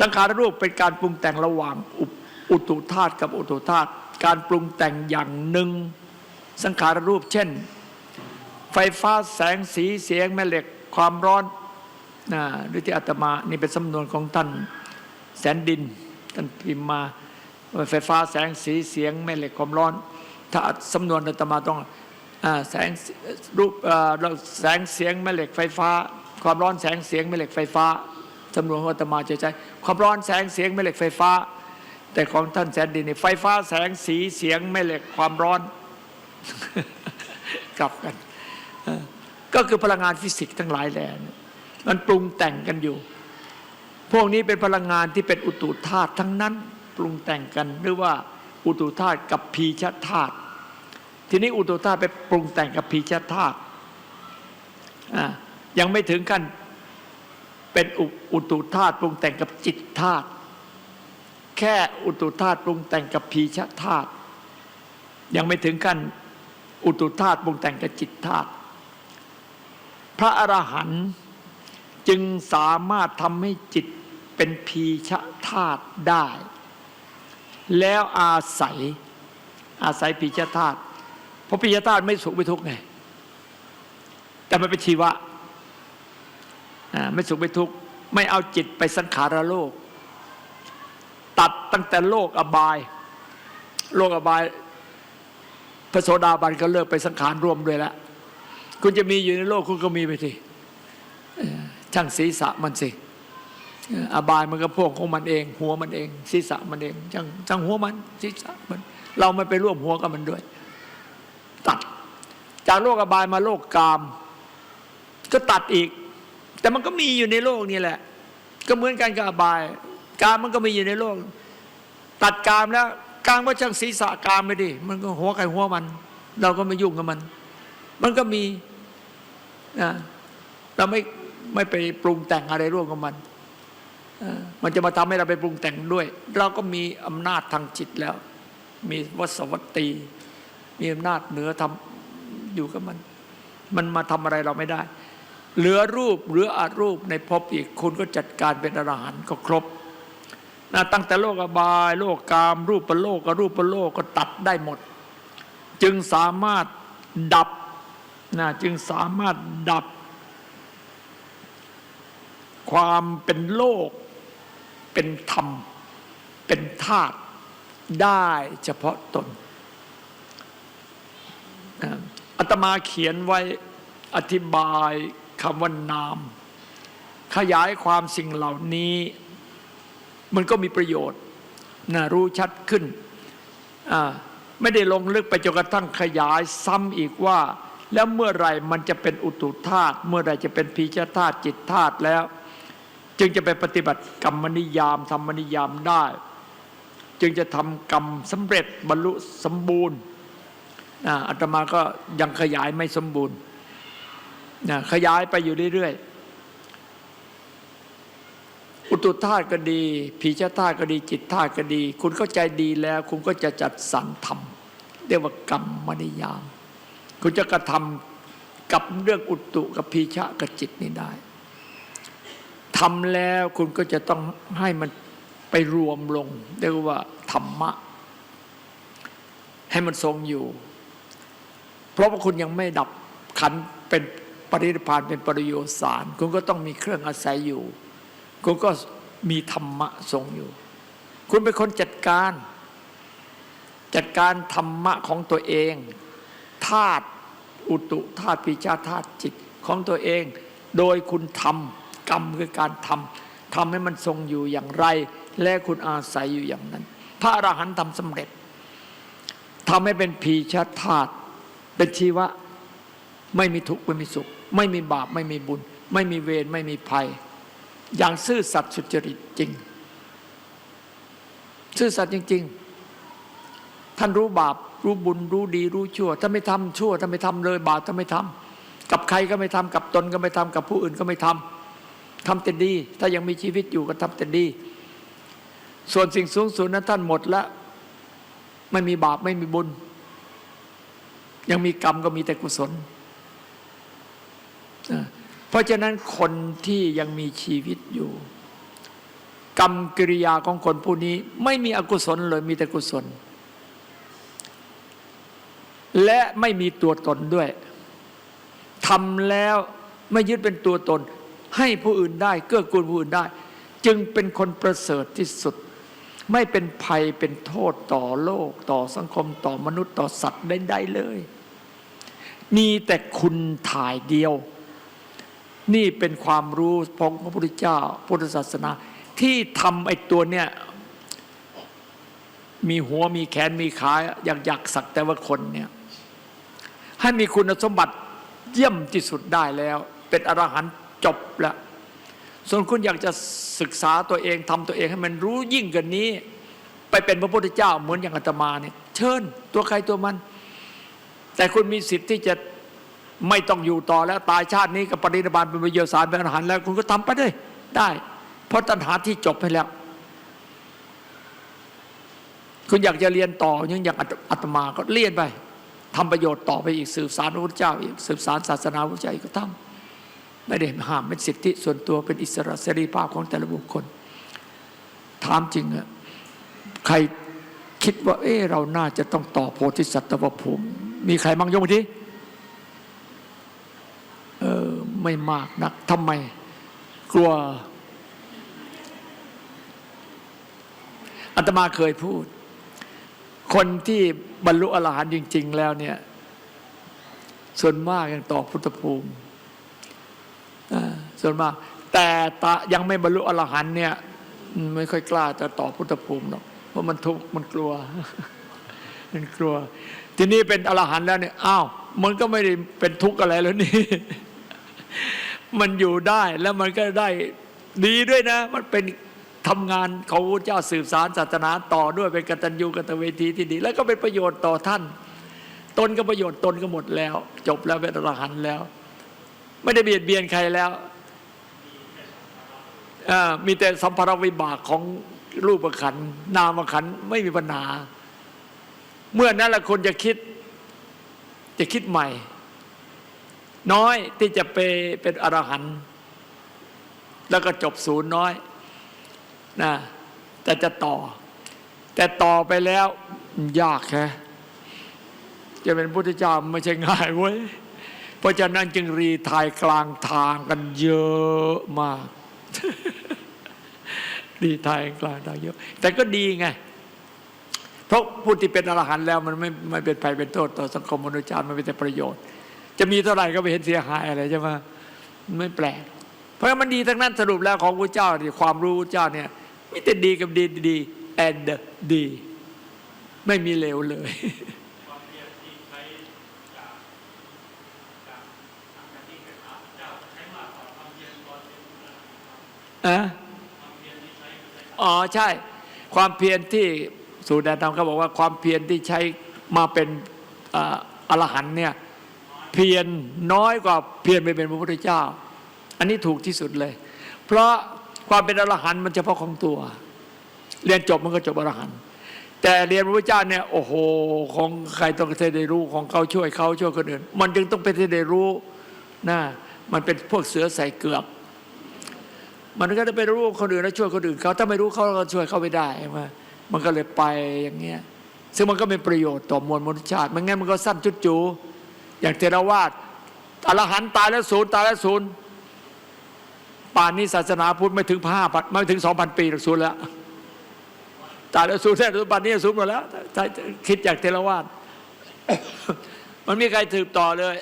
สังขารรูปเป็นการปรุงแต่งระหว่างอุตุธาตุกับอุตุธาตุการปรุงแต่งอย่างหนึ่ง สังขารรูปเช่น ไฟฟ้าแสงสีเสียงแม่เหล็กความร้อนนะด้วยที่อาตมานี่เป็นสำนวนของท่านแสนดินท่านพิมพ์มาไฟฟ้าแสงสีเสียงแม่เหล็กความร้อน ถ้าสำนวนอาตมาต้องแสงรูปแสงเสียงแม่เหล็กไฟฟ้า ความร้อนแสงเสียงแม่เหล็กไฟฟ้า สำนวนของอาตมาจะใช้ความร้อนแสงเสียงแม่เหล็กไฟฟ้า แต่ของท่านแสนดินนี่ไฟฟ้าแสงสีเสียงแม่เหล็กความร้อน กลับกัน ก็คือพลังงานฟิสิกส์ทั้งหลายแหล่นี่มันปรุงแต่งกันอยู่ พวกนี้เป็นพลังงานที่เป็นอุตุธาตุทั้งนั้น ปรุงแต่งกันหรือว่าอุตุธาตุกับพีชธาตุทีนี้อุตุธาตุไปปรุงแต่งกับพีชธาตุอะยังไม่ถึงขั้น เป็นอุตุธาตุปรุงแต่งกับจิตธาตุแค่อุตุธาตุปรุงแต่งกับพีชธาตุยังไม่ถึงขั้นอุตุธาตุปรุงแต่งกับจิตธาตุพระอรหันต์จึงสามารถทำให้จิตเป็นพีชธาตุได้ แล้วอาศัยอาศัยพีชธาตุเพราะพีชธาตุไม่สุขไม่ทุกข์ไงแต่มันเป็นชีวะ ไม่สุขไม่ทุกข์ไม่เอาจิตไปสังขารโลก ตัดตั้งแต่โลกอบาย โลกอบายพระโสดาบันก็เลิกไปสังขารรวมด้วยแล้วคุณจะมีอยู่ในโลกคุณก็มีไปสิช่างศีรษะมันสิเอ่ออบายมันก็พวกของมันเอง หัวมันเอง ศีรษะมันเองช่างช่างหัวมันศีรษะมัน เราไม่ไปร่วมหัวกับมันด้วย ตัด จากโลกอบายมาโลกกาม ก็ตัดอีก แต่มันก็มีอยู่ในโลกนี่แหละ ก็เหมือนกันกับอบาย กามมันก็มีอยู่ในโลก ตัดกามแล้วกามก็ช่างศีรษะกามไปดิมันก็หัวใครหัวมัน เราก็ไม่ยุ่งกับมัน มันก็มีนะเราไม่ไม่ไปปรุงแต่งอะไรร่วมกับมันมันจะมาทำให้เราไปปรุงแต่งด้วย เราก็มีอำนาจทางจิตแล้ว มีวสวัตตีมีอำนาจเหนือทำอยู่กับมัน มันมาทำอะไรเราไม่ได้ เหลือรูปเหลืออารูปในภพอีกคุณก็จัดการเป็นอรหันต์ก็ครบนะตั้งแต่โลกอบาย โลกกาม รูปประโลกกับรูปประโลกก็ตัดได้หมด จึงสามารถดับนะจึงสามารถดับ ความเป็นโลก เป็นธรรม เป็นธาตุได้เฉพาะตนอาตมาเขียนไว้อธิบาย คำว่านาม ขยายความสิ่งเหล่านี้ มันก็มีประโยชน์นะรู้ชัดขึ้น ไม่ได้ลงลึกไปจนกระทั่งขยายซ้ำอีกว่า แล้วเมื่อไรมันจะเป็นอุตุธาตุเมื่อไรจะเป็นพีชธาตุจิตธาตุแล้ว จึงจะไปปฏิบัติกรรมนิยามธรรมนิยามได้ จึงจะทำกรรมสำเร็จบรรลุสมบูรณ์อาตมาก็ยังขยายไม่สมบูรณ์ นะขยายไปอยู่เรื่อยๆ อุตุธาตุก็ดี ผีชาธาตุก็ดี จิตธาตุก็ดี คุณเข้าใจดีแล้ว คุณก็จะจัดสรรทำเรียกว่ากรรมมนิยาม คุณจะกระทำกับเรื่องอุตุกับพีชะกับจิตนี่ได้ทำแล้วคุณก็จะต้องให้มันไปรวมลงเรียกว่าธรรมะ ให้มันทรงอยู่ เพราะว่าคุณยังไม่ดับขันเป็น ปรินิพานเป็นปริโยสาร คุณก็ต้องมีเครื่องอาศัยอยู่ คุณก็มีธรรมะทรงอยู่ คุณเป็นคนจัดการ จัดการธรรมะของตัวเองธาตุอุตุธาตุปิชาธาตุจิตของตัวเอง โดยคุณทำกรรมคือการทำทำให้มันทรงอยู่อย่างไร และคุณอาศัยอยู่อย่างนั้น พระอรหันต์ทำสำเร็จทำให้เป็นพีชาธาตุเป็นชีวะไม่มีทุกข์ไม่มีสุข ไม่มีบาปไม่มีบุญ ไม่มีเวรไม่มีภัย อย่างซื่อสัตย์สุจริตจริง ซื่อสัตย์จริง ๆ ท่านรู้บาปรู้บุญรู้ดีรู้ชั่วถ้าไม่ทำชั่วถ้าไม่ทำเลยบาปถ้าไม่ทำกับใครก็ไม่ทำกับตนก็ไม่ทำกับผู้อื่นก็ไม่ทำทำแต่ดี ถ้ายังมีชีวิตอยู่ก็ทำแต่ดี ส่วนสิ่งสูงสุดนั้นท่านหมดแล้วไม่มีบาปไม่มีบุญ ยังมีกรรมก็มีแต่กุศล เพราะฉะนั้นคนที่ยังมีชีวิตอยู่ กรรมกิริยาของคนผู้นี้ ไม่มีอกุศลเลยมีแต่กุศล และไม่มีตัวตนด้วยทำแล้วไม่ยึดเป็นตัวตน ให้ผู้อื่นได้ เกื้อกูลผู้อื่นได้ จึงเป็นคนประเสริฐที่สุด ไม่เป็นภัยเป็นโทษต่อโลก ต่อสังคมต่อมนุษย์ต่อสัตว์ใดๆเลย มีแต่คุณถ่ายเดียว นี่เป็นความรู้ของพระพุทธเจ้าพุทธศาสนา ที่ทำไอ้ตัวเนี่ยมีหัวมีแขนมีขาอยากอยากสักแต่ว่าคนเนี่ยให้มีคุณสมบัติเยี่ยมที่สุดได้แล้ว เป็นอรหันต์จบแล้วส่วนคุณอยากจะศึกษาตัวเองทำตัวเองให้มันรู้ยิ่งกว่านี้ ไปเป็นพระพุทธเจ้าเหมือนอย่างอาตมาเนี่ยเชิญตัวใครตัวมัน แต่คุณมีสิทธิ์ที่จะ ไม่ต้องอยู่ต่อแล้วตายชาตินี้กับปรินิพานเป็นวิญญาสารเป็นอรหันต์แล้วคุณก็ทำไปได้ได้ เพราะตัณหาที่จบไปแล้ว คุณอยากจะเรียนต่อยังอย่างอาตมาก็เรียนไปทำประโยชน์ต่อไปอีกสืบสารพระพุทธเจ้าอีกสืบสารศาสนาพระพุทธเจ้าอีกก็ทำไม่ได้ห้ามเป็นสิทธิส่วนตัวเป็นอิสระเสรีภาพของแต่ละบุคคล ถามจริงอะใครคิดว่า เออเราน่าจะต้องต่อโพธิสัตว์ภูมิ มีใครมั่งยกมือทีเออ ไม่มากนักทำไม กลัวอาตมาเคยพูด คนที่บรรลุอรหันต์จริง ๆ แล้วเนี่ย ส่วนมากยังต่อพุทธภูมิส่วนมาก แต่ตายังไม่บรรลุอรหันต์เนี่ย ไม่ค่อยกล้าจะต่อพุทธภูมิหรอกเพราะมันทุกข์มันกลัว มันกลัว ทีนี้เป็นอรหันต์แล้วเนี่ยอ้าวมันก็ไม่ได้เป็นทุกข์อะไรแล้วนี่ มันอยู่ได้แล้วมันก็ได้ดีด้วยนะ มันเป็นทำงานของพระเจ้าสืบสารศาสนาต่อด้วยเป็นกตัญญูกตเวทีที่ดี แล้วก็เป็นประโยชน์ต่อท่าน ตนก็ประโยชน์ตนก็หมดแล้ว จบแล้วเป็นอรหันต์แล้ว ไม่ได้เบียดเบียนใครแล้วมีแต่สัมภาระวิบากของรูปขันนามขันไม่มีปัญหา เมื่อนั้นละคนจะคิด จะคิดใหม่ น้อยที่จะไปเป็นอรหันต์แล้วก็จบศูนย์น้อยนะแต่จะต่อ แต่ต่อไปแล้วยากแค่จะเป็นพุทธเจ้าไม่ใช่ง่ายเว้ยเพราะฉะนั้นจึงรีทายกลางทางกันเยอะมาก รีทายกลางทางเยอะ แต่ก็ดีไงเพราะผู้ที่เป็นอรหันต์แล้วมันไม่ไม่เป็นภัยเป็นโทษต่อสังคมมนุษย์ชาติมันเป็นแต่ประโยชน์ จะมีเท่าไหร่ก็ไม่เห็นเสียหายอะไรใช่ไหมมันไม่แปลก เพราะมันดีทั้งนั้นสรุปแล้วของพระเจ้าที่ความรู้พระเจ้าเนี่ยมีแต่ดีกับดีดี and ดี ไม่มีเลวเลยอะอ๋อใช่ ความเพียรที่สูตรแดนธรรมเขาบอกว่าความเพียรที่ใช้มาเป็นอ่าอรหันต์เนี่ย เพียรน้อยกว่าเพียรไปเป็นพระพุทธเจ้า อันนี้ถูกที่สุดเลย เพราะความเป็นอรหันต์มันเฉพาะของตัว เรียนจบมันก็จบอรหันต์แต่เรียนพระพุทธเจ้าเนี่ยโอ้โหของใครต้องได้รู้ของเขาช่วยเขาช่วยคนอื่น มันจึงต้องเป็นได้รู้นะมันเป็นพวกเสือใส่เกือก มันก็จะไปรู้คนอื่นแล้วช่วยคนอื่นเขาถ้าไม่รู้เขาก็ช่วยเขาไม่ได้ใช่ไหมมันก็เลยไปอย่างเงี้ยซึ่งมันก็เป็นประโยชน์ต่อมวลมนุษยชาติไม่งั้นมันก็สั้นจุดจู อย่างเทรวาสอรหันต์ตายแล้วศูนย์ตายแล้วศูนย์ป่านนี้ศาสนาพุทธไม่ถึงห้าพันไม่ถึงสองพันปีหรอกศูนย์แล้วตายแล้วศูนย์แท้ป่านนี้ศูนย์หมดแล้วถ้าคิดจากเทรวาสมันมีใครถืบต่อเลย